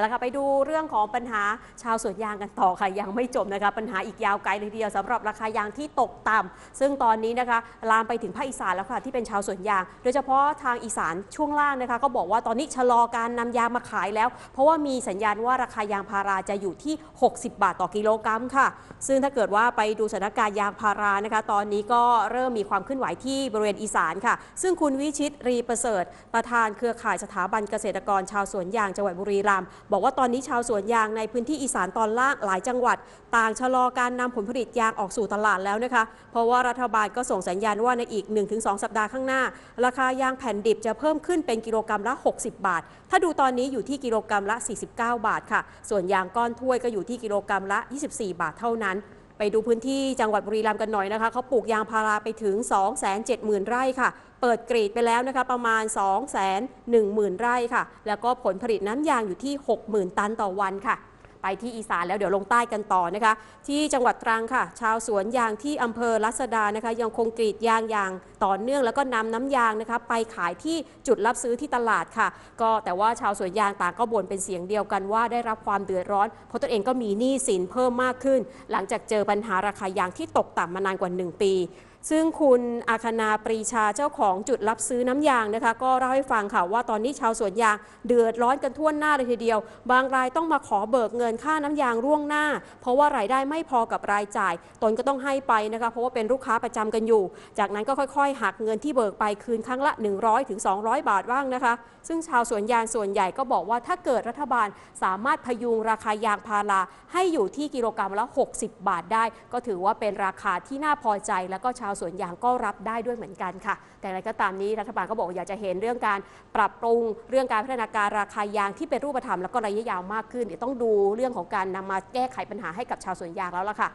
เอาละค่ะไปดูเรื่องของปัญหาชาวสวนยางกันต่อค่ะยังไม่จบนะคะปัญหาอีกยาวไกลเลยทีเดียวสำหรับราคายางที่ตกต่ำซึ่งตอนนี้นะคะลามไปถึงภาคอีสานแล้วค่ะที่เป็นชาวสวนยาง โดยเฉพาะทางอีสานช่วงล่างนะคะ ก็บอกว่าตอนนี้ชะลอการนำยางมาขายแล้ว เพราะว่ามีสัญญาณว่าราคายางพาราจะอยู่ที่ 60 บาทต่อกิโลกรัมค่ะ ซึ่งถ้าเกิดว่าไปดูสถานการณ์ยางพารานะคะ ตอนนี้ก็เริ่มมีความเคลื่อนไหวที่บริเวณอีสานค่ะ ซึ่งคุณวิชิตรีประเสริฐ ประธานเครือข่ายสถาบันเกษตรกรชาวสวนยางจังหวัดบุรีรัมย์บอกว่าตอนนี้ชาวสวนยางในพื้นที่อีสานตอนล่างหลายจังหวัด ต่างชะลอการนำผลผลิตยางออกสู่ตลาดแล้วนะคะ เพราะว่ารัฐบาลก็ส่งสัญญาณว่าในอีก 1-2 สัปดาห์ข้างหน้า ราคายางแผ่นดิบจะเพิ่มขึ้นเป็นกิโลกรัมละ 60 บาท ถ้าดูตอนนี้อยู่ที่กิโลกรัมละ 49 บาทค่ะ ส่วนยางก้อนถ้วยก็อยู่ที่กิโลกรัมละ 24 บาทเท่านั้น ไปดูพื้นที่จังหวัดบุรีรัมย์กันหน่อยนะคะเขาปลูกยางพาราไปถึง 270,000 ไร่ค่ะ เปิดกรีดไปแล้วนะคะประมาณ 210,000 ไร่ค่ะ แล้วก็ผลผลิตน้ำยางอยู่ที่ 60,000 ตันต่อวันค่ะ ไปที่อีสานแล้วเดี๋ยวลงใต้กันต่อนะคะ ที่จังหวัดตรังค่ะ ชาวสวนยางที่อำเภอลัสดานะคะ ยังคงกรีดยางอย่างต่อเนื่องแล้วก็นำน้ำยางนะคะ ไปขายที่จุดรับซื้อที่ตลาดค่ะ ก็แต่ว่าชาวสวนยางต่างก็บ่นเป็นเสียงเดียวกันว่าได้รับความเดือดร้อน เพราะตัวเองก็มีหนี้สินเพิ่มมากขึ้น หลังจากเจอปัญหาราคายางที่ตกต่ำมานานกว่า 1 ปี ซึ่งคุณอาคณาปรีชาเจ้าของจุดรับซื้อน้ำยางนะคะ ก็เล่าให้ฟังค่ะว่าตอนนี้ชาวสวนยางเดือดร้อนกันทั่วหน้าเลยทีเดียว บางรายต้องมาขอเบิกเงินค่าน้ำยางร่วงหน้า เพราะว่ารายได้ไม่พอกับรายจ่าย ตนก็ต้องให้ไปนะคะ เพราะว่าเป็นลูกค้าประจำกันอยู่ จากนั้นก็ค่อยๆ หักเงินที่เบิกไปคืนครั้งละ 100ถึง200บาทบ้างนะคะ ซึ่งชาวสวนยางส่วนใหญ่ก็บอกว่าถ้าเกิดรัฐบาลสามารถพยุงราคายางพาราให้อยู่ที่กิโลกรัมละ 60 บาทได้ ก็ถือว่าเป็นราคาที่น่าพอใจแล้วก็ชาวาวสวนยางก็รับได้ด้วยเหมือนกันค่ะ แต่อะไรก็ตามนี้รัฐบาลก็บอกอยากจะเห็นเรื่องการปรับปรุงเรื่องการพัฒนาการราคายางที่เป็นรูปธรรมแล้วก็ระยะยาวมากขึ้นเดี๋ยวต้องดูเรื่องของการนำมาแก้ไขปัญหาให้กับชาวสวนยางแล้วล่ะค่ะ